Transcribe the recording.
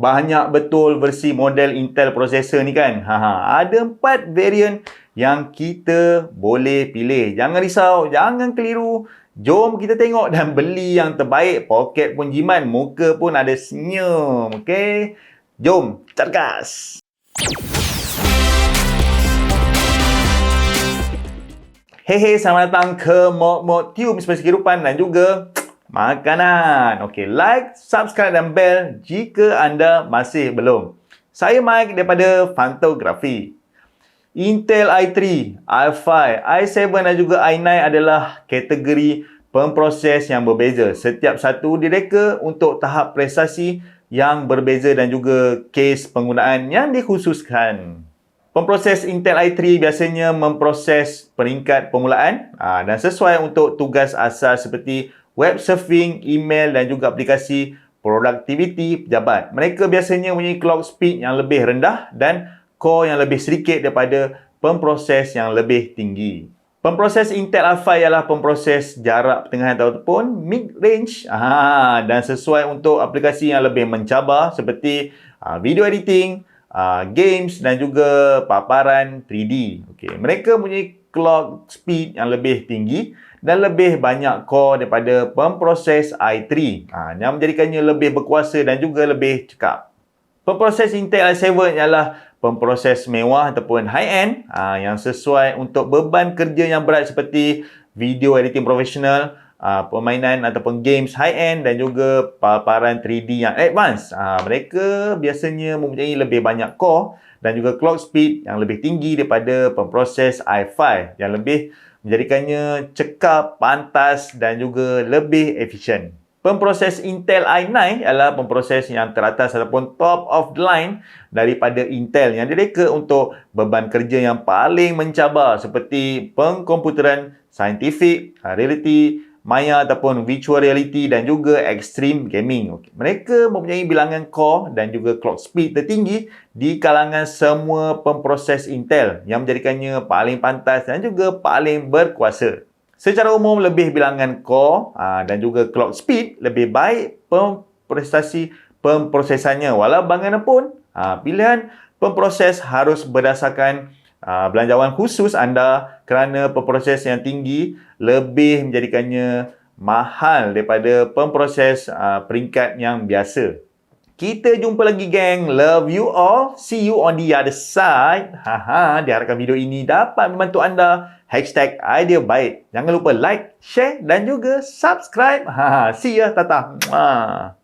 banyak betul versi model Intel processor ni kan. Ha, ha. Ada empat variant yang kita boleh pilih. Jangan risau, jangan keliru. Jom kita tengok dan beli yang terbaik. Poket pun jimat, muka pun ada senyum. Okay? Jom, cergas! Hey, hey, selamat datang ke Mok Mok Tube Inspirasi Kehidupan dan juga makanan. Okey, like, subscribe dan bell jika anda masih belum. Saya Mike daripada Fantografi. Intel i3, i5, i7 dan juga i9 adalah kategori pemproses yang berbeza. Setiap satu direka untuk tahap prestasi yang berbeza dan juga kes penggunaan yang dikhususkan. Pemproses Intel i3 biasanya memproses peringkat permulaan aa, dan sesuai untuk tugas asas seperti web surfing, email dan juga aplikasi produktiviti pejabat. Mereka biasanya mempunyai clock speed yang lebih rendah dan core yang lebih sedikit daripada pemproses yang lebih tinggi. Pemproses Intel i5 ialah pemproses jarak pertengahan ataupun mid-range ah, dan sesuai untuk aplikasi yang lebih mencabar seperti ah, video editing, ah, games dan juga paparan 3D. Okay. Mereka mempunyai clock speed yang lebih tinggi dan lebih banyak core daripada pemproses i3 ah, yang menjadikannya lebih berkuasa dan juga lebih cekap. Pemproses Intel i7 ialah pemproses mewah ataupun high-end uh, yang sesuai untuk beban kerja yang berat seperti video editing profesional, uh, permainan ataupun games high-end dan juga paparan 3D yang advance. Uh, mereka biasanya mempunyai lebih banyak core dan juga clock speed yang lebih tinggi daripada pemproses i5 yang lebih menjadikannya cekap, pantas dan juga lebih efisien. Pemproses Intel i9 adalah pemproses yang teratas ataupun top of the line daripada Intel yang direka untuk beban kerja yang paling mencabar seperti pengkomputeran saintifik, reality, maya ataupun virtual reality dan juga extreme gaming. Mereka mempunyai bilangan core dan juga clock speed tertinggi di kalangan semua pemproses Intel yang menjadikannya paling pantas dan juga paling berkuasa. Secara umum, lebih bilangan core aa, dan juga clock speed lebih baik prestasi pemprosesannya. Walau bagaimanapun, aa, pilihan pemproses harus berdasarkan aa, belanjawan khusus anda kerana pemproses yang tinggi lebih menjadikannya mahal daripada pemproses aa, peringkat yang biasa. Kita jumpa lagi geng. Love you all. See you on the other side. Haha, diharapkan video ini dapat membantu anda. Hashtag idea baik. Jangan lupa like, share dan juga subscribe. Haha, see ya. Tata. Mwah.